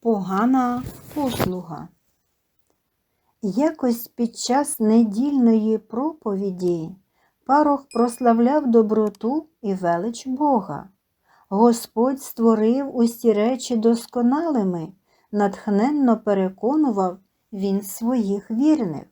Погана послуга. Якось під час недільної проповіді парох прославляв доброту і велич Бога. Господь створив усі речі досконалими, натхненно переконував він своїх вірних.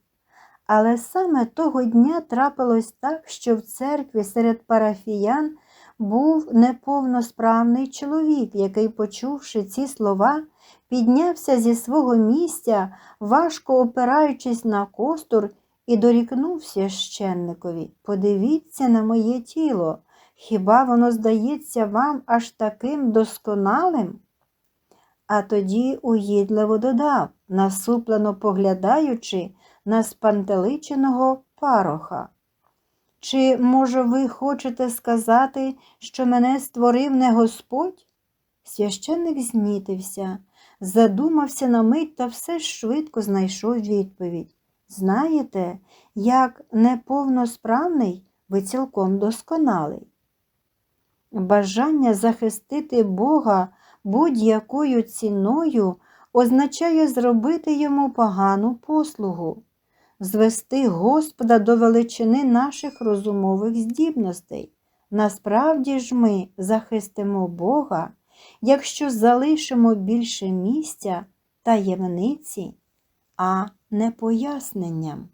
Але саме того дня трапилось так, що в церкві серед парафіян був неповносправний чоловік, який, почувши ці слова, піднявся зі свого місця, важко опираючись на костур, і дорікнув священникові Подивіться на моє тіло, хіба воно здається вам аж таким досконалим? А тоді уїдливо додав, насуплено поглядаючи на спантеличеного пароха. Чи, може, ви хочете сказати, що мене створив не Господь? Священник знітився, задумався на мить та все швидко знайшов відповідь. Знаєте, як неповносправний, ви цілком досконалий. Бажання захистити Бога будь-якою ціною означає зробити йому погану послугу, звести Господа до величини наших розумових здібностей. Насправді ж ми захистимо Бога, якщо залишимо більше місця таємниці, а не поясненням.